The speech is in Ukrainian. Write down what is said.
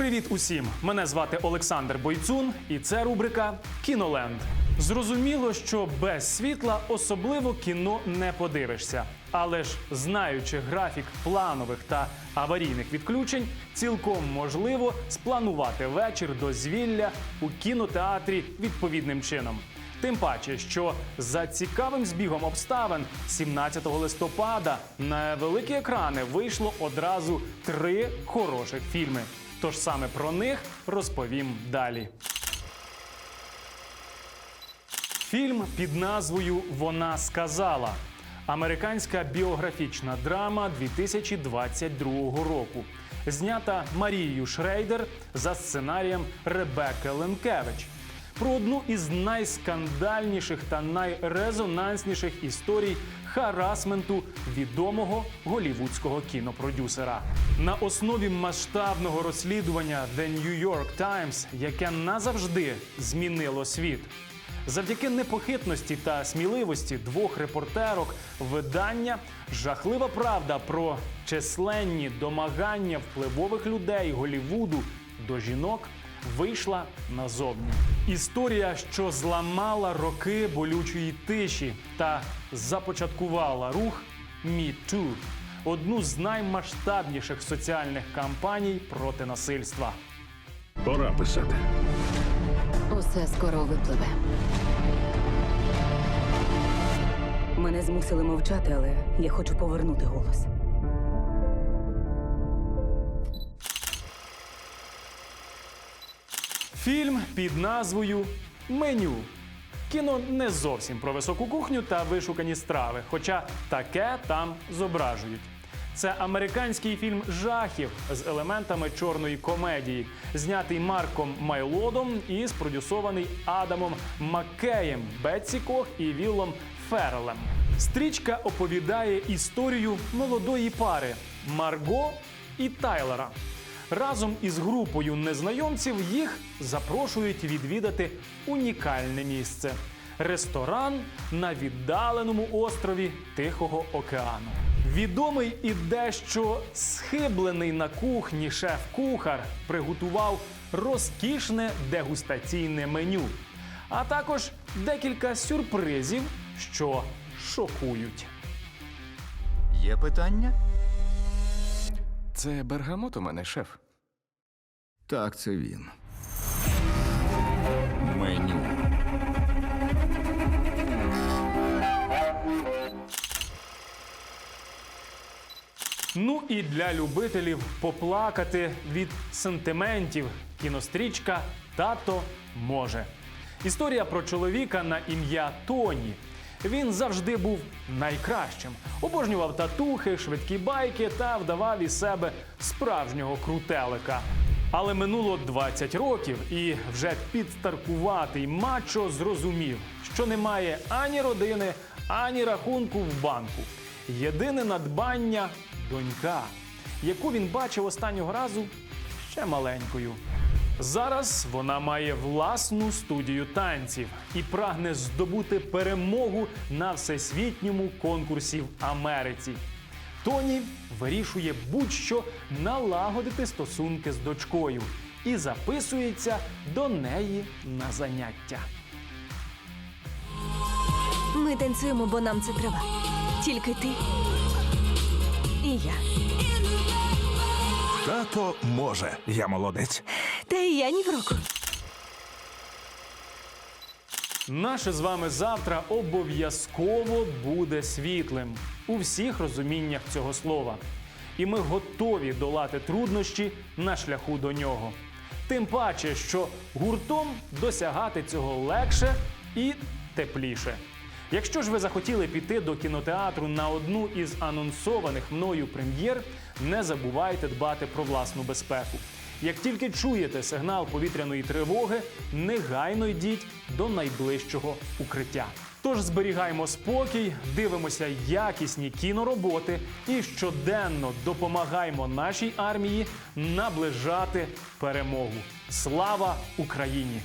Привіт усім! Мене звати Олександр Бойцун, і це рубрика Кіноленд. Зрозуміло, що без світла особливо кіно не подивишся. Але ж знаючи графік планових та аварійних відключень, цілком можливо спланувати вечір дозвілля у кінотеатрі відповідним чином. Тим паче, що за цікавим збігом обставин 17 листопада на великі екрани вийшло одразу три хороших фільми. Тож саме про них розповім далі. Фільм під назвою Вона сказала. Американська біографічна драма 2022 року. Знята Марією Шрейдер за сценарієм Ребекки Ленкевич. Про одну із найскандальніших та найрезонансніших історій харасменту відомого голівудського кінопродюсера. На основі масштабного розслідування The New York Times, яке назавжди змінило світ. Завдяки непохитності та сміливості двох репортерок видання жахлива правда про численні домагання впливових людей Голівуду до жінок вийшла назовні. Історія, що зламала роки болючої тиші та започаткувала рух «Me – одну з наймасштабніших соціальних кампаній проти насильства. Пора писати. Усе скоро випливе. Мене змусили мовчати, але я хочу повернути голос. Фільм під назвою Меню. Кіно не зовсім про високу кухню та вишукані страви, хоча таке там зображують. Це американський фільм жахів з елементами чорної комедії, знятий Марком Майлодом і спродюсований Адамом Маккеєм, Бетсі Кох і Віллом Феррелем. Стрічка оповідає історію молодої пари Марго і Тайлера. Разом із групою незнайомців їх запрошують відвідати унікальне місце ресторан на віддаленому острові Тихого океану. Відомий і дещо схиблений на кухні шеф-кухар приготував розкішне дегустаційне меню, а також декілька сюрпризів, що шокують. Є питання? Це бергамот у мене, шеф. Так, це він. Меню. Ну і для любителів поплакати від сентиментів кінострічка Тато може. Історія про чоловіка на ім'я Тоні. Він завжди був найкращим. Обожнював татухи, швидкі байки та вдавав із себе справжнього крутелика. Але минуло 20 років, і вже підстаркуватий мачо зрозумів, що немає ані родини, ані рахунку в банку. Єдине надбання донька, яку він бачив останнього разу ще маленькою. Зараз вона має власну студію танців і прагне здобути перемогу на всесвітньому конкурсі в Америці. Тоні вирішує будь-що налагодити стосунки з дочкою і записується до неї на заняття. Ми танцюємо, бо нам це треба. Тільки ти і я. Тато може. Я молодець. Та і я ні в року. Наше з вами завтра обов'язково буде світлим у всіх розуміннях цього слова. І ми готові долати труднощі на шляху до нього. Тим паче, що гуртом досягати цього легше і тепліше. Якщо ж ви захотіли піти до кінотеатру на одну із анонсованих мною прем'єр, не забувайте дбати про власну безпеку. Як тільки чуєте сигнал повітряної тривоги, негайно йдіть до найближчого укриття. Тож зберігаємо спокій, дивимося якісні кінороботи і щоденно допомагаємо нашій армії наближати перемогу. Слава Україні!